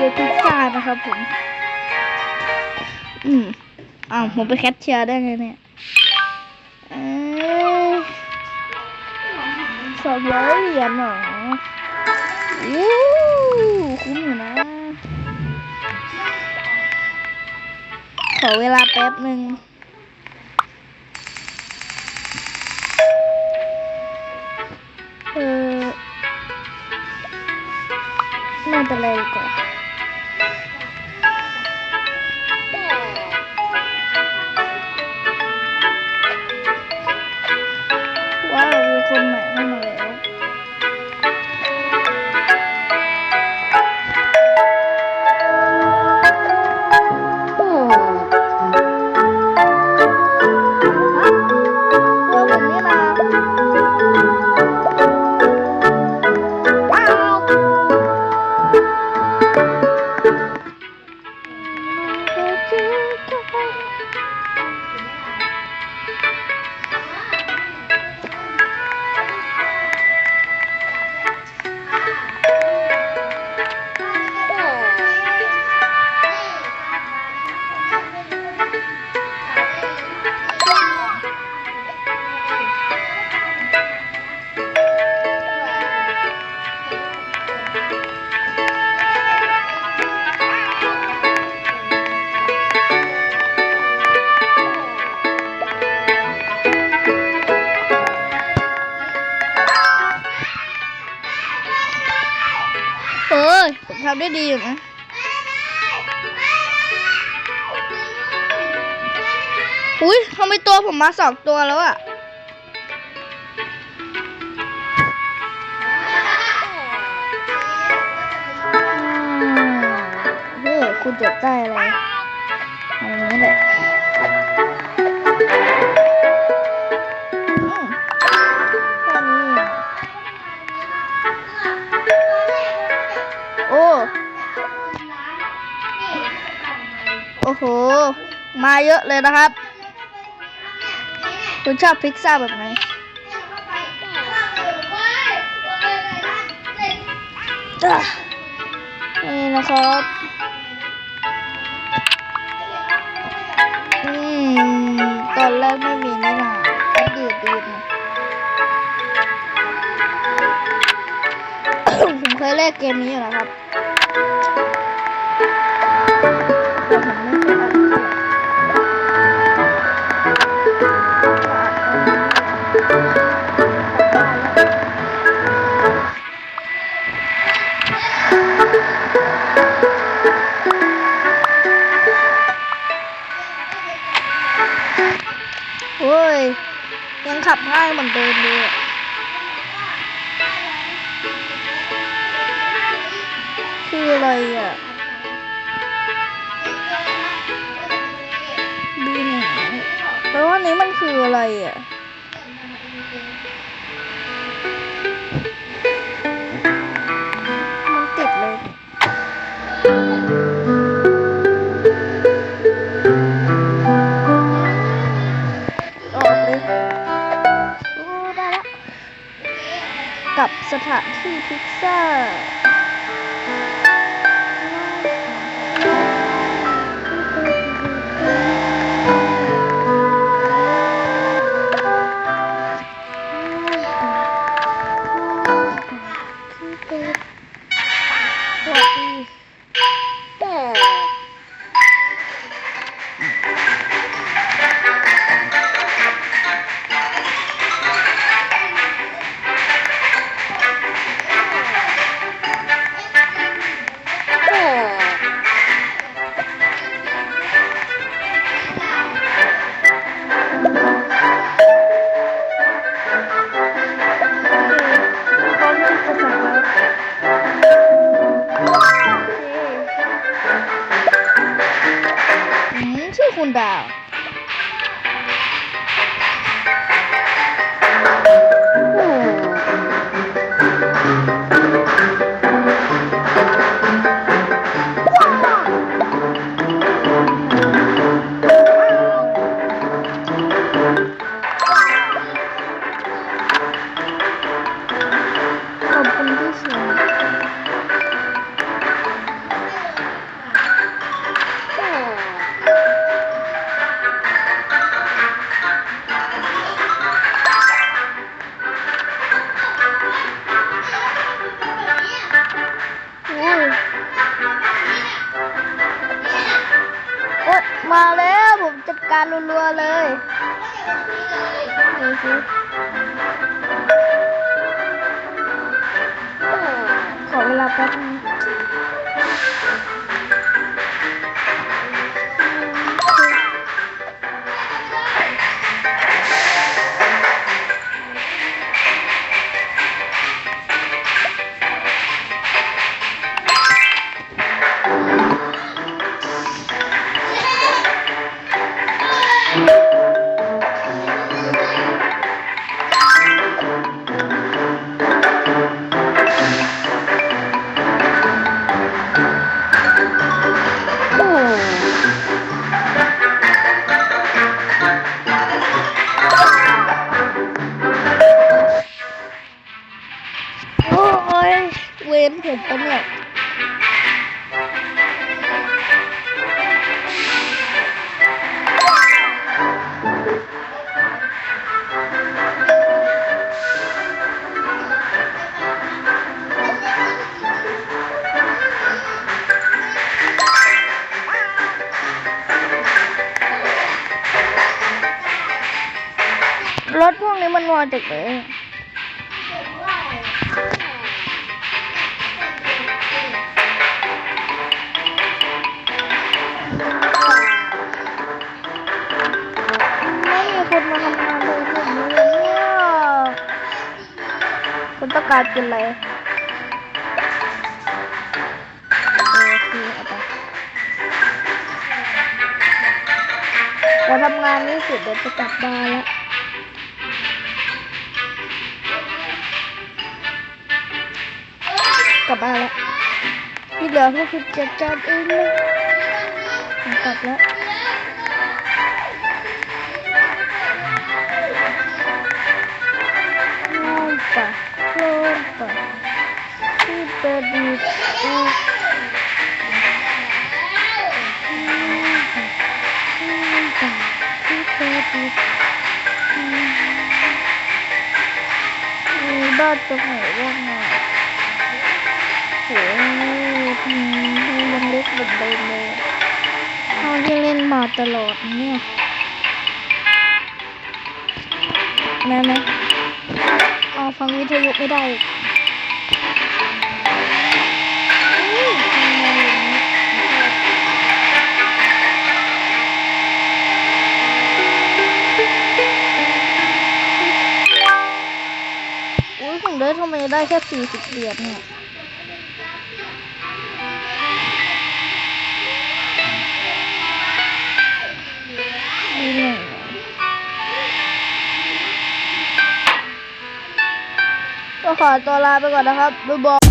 เจอพิซซ่านะครับผม อืมอ้าวผมไปแคทเชียร์ได้ไงเนี่ยเอ้ยสองร้อยเหรียญหรอวู้คุ้มอยู่นะ ขอเวลาแป๊บหนึ่งเออไม่เป็นไรดีกว่า เอ้ยผมทำได้ดีอยู่นะอุ้ยทำไมตัวผมมาสองตัวแล้วอะเฮ้ยคุณจะได้อะไรอันนี้แหละ อ้โห มาเยอะเลยนะครับ คุณชอบพิซซ่าแบบไหนนี่นะครับอืมตอนแรกไม่มีนี่นะก็ดีดดีดนะผมเคยเล่นเกมนี้อยู่นะครับ เฮ้ย ยังขับง่ายเหมือนเดิมเลยคืออะไรอะบินแปลว่านี้มันคืออะไรอะ กับสถานที่พิซซ่า ม มาแล้วผมจัดการรัวๆเลยดูสิขอเวลาแป๊บนึง โอ้ยเว้นผมปะเนี่ย วกนี้มันมาจากไหนไม่มีคนมาทำงานเลยผมเลยเนี่ยคุณต้องการกินอะไรเคเอาทำงานนี้เสร็จเดี๋ยวจะกลับบ้านแล้ว กลับบ้านแล้วที่เหลือก็คือจัดจานเองเลยผมกลับแล้วลงไปลงไปที่เปิดดีอูที่เปิดดีมีบ้านตรงไหนบ้างอะโหทีมยังเล็กเหมือนเดิมเลยเขาที่เล่นมาตลอดเนี่ยแม่ไหมเอาฟังวิทยุไม่ได้อู้ยผมได้ทำไมได้แค่สี่สิบเหรียญเนี่ย ก็ขอตัวลาไปก่อนนะครับบ๊ายบาย